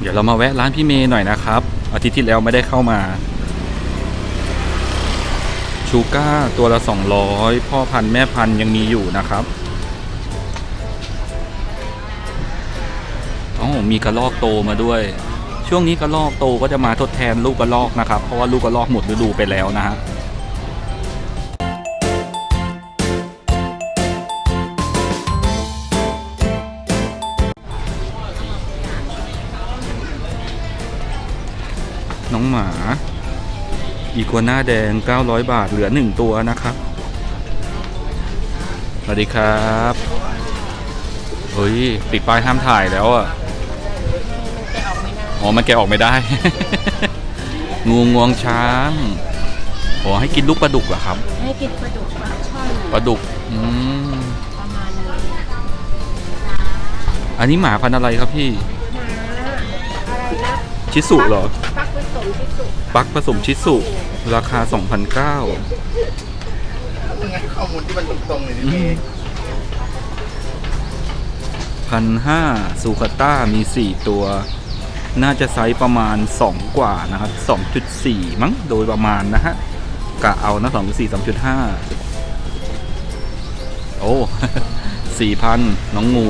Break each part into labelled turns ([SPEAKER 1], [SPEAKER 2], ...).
[SPEAKER 1] เดี๋ยวเรามาแวะร้านพี่เมย์หน่อยนะครับ อาทิตย์ที่แล้วไม่ได้เข้ามา ชูก้าตัวละ 200 พ่อพันธุ์แม่พันธุ์ยังมีอยู่นะครับอ๋อมีกระลอกโตมาด้วย ช่วงนี้กระลอกโตก็จะมาทดแทนลูกกระลอกนะครับ เพราะว่าลูกกระลอกหมดฤดูไปแล้วนะฮะ น้องหมา อีกัวหน้าแดง 900 บาท เหลือ 1 ตัวนะครับ สวัสดีครับเฮ้ยติดป้ายห้ามถ่ายแล้วอะอ๋อมันแกะออกไม่ได้ งูงวงช้างขอให้กินลูกปลาดุกเหรอครับ
[SPEAKER 2] ให้กินปลาดุกปลาช่อน
[SPEAKER 1] ปลาดุก อืม
[SPEAKER 2] ประมาณนี้
[SPEAKER 1] อันนี้หมาพันธุ์อะไรครับพี่
[SPEAKER 2] อะไรนะ
[SPEAKER 1] ชิสุเหรอ
[SPEAKER 2] ปักผสมที่สุด
[SPEAKER 1] ปักผสมชิสุ ราคา2,009
[SPEAKER 3] ข้อมูลที่มันตรงๆเลยนี่เอง
[SPEAKER 1] พันห้าซูคาต้ามี 4 ตัว น่าจะไซส์ประมาณ 2 กว่านะครับ 2.4 มั้งโดยประมาณนะฮะกะเอานะ2.4 2.5 โอ้ 4,000 น้องงู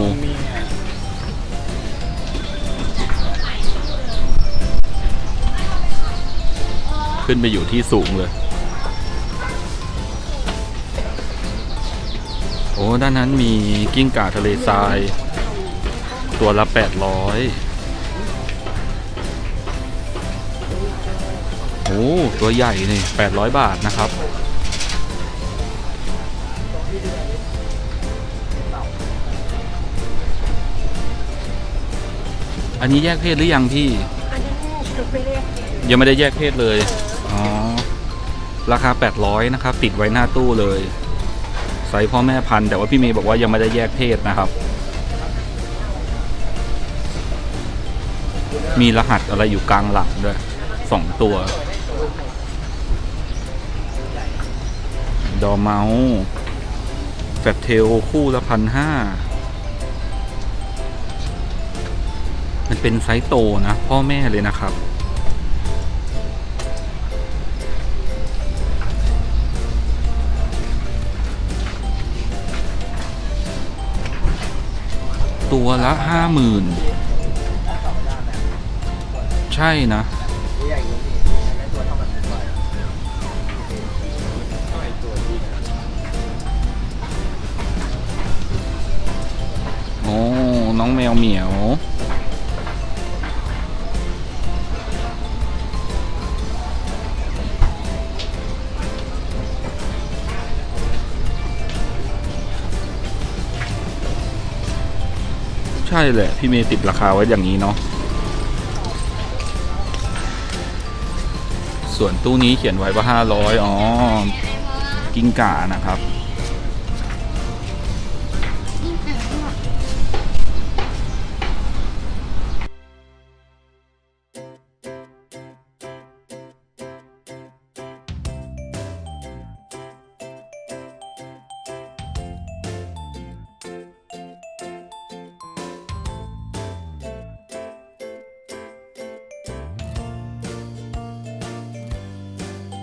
[SPEAKER 1] ขึ้นไปอยู่ที่สูงเลย โอ้ ด้านนั้นมีกิ้งก่าทะเลทราย ตัวละ 800 โอ้ ตัวใหญ่นี่800 บาทนะครับอันนี้แยกเพศหรือยังพี่
[SPEAKER 2] อันนี้คือไปเรียกเอง
[SPEAKER 1] ยังไม่ได้แยกเพศเลย อ๋อ ราคา 800 นะครับ ติดไว้หน้าตู้เลยไซส์พ่อแม่พันธุ์แต่ว่าพี่เมย์บอกว่ายังไม่ได้แยกเพศนะครับ มีรหัสอะไรอยู่กลางหลังด้วยสองตัว ดอเมาส์แฟตเทลคู่ละพันห้ามันเป็นไซส์โตนะ พ่อแม่เลยนะครับ ตัวละห้าหมื่นใช่นะ โอ้ น้องแมวเหมียว ใช่แหละ พี่เมย์ติดราคาไว้อย่างนี้เนาะส่วนตู้นี้เขียนไว้ว่าห้าร้อยอ๋อ กิ้งก่านะครับ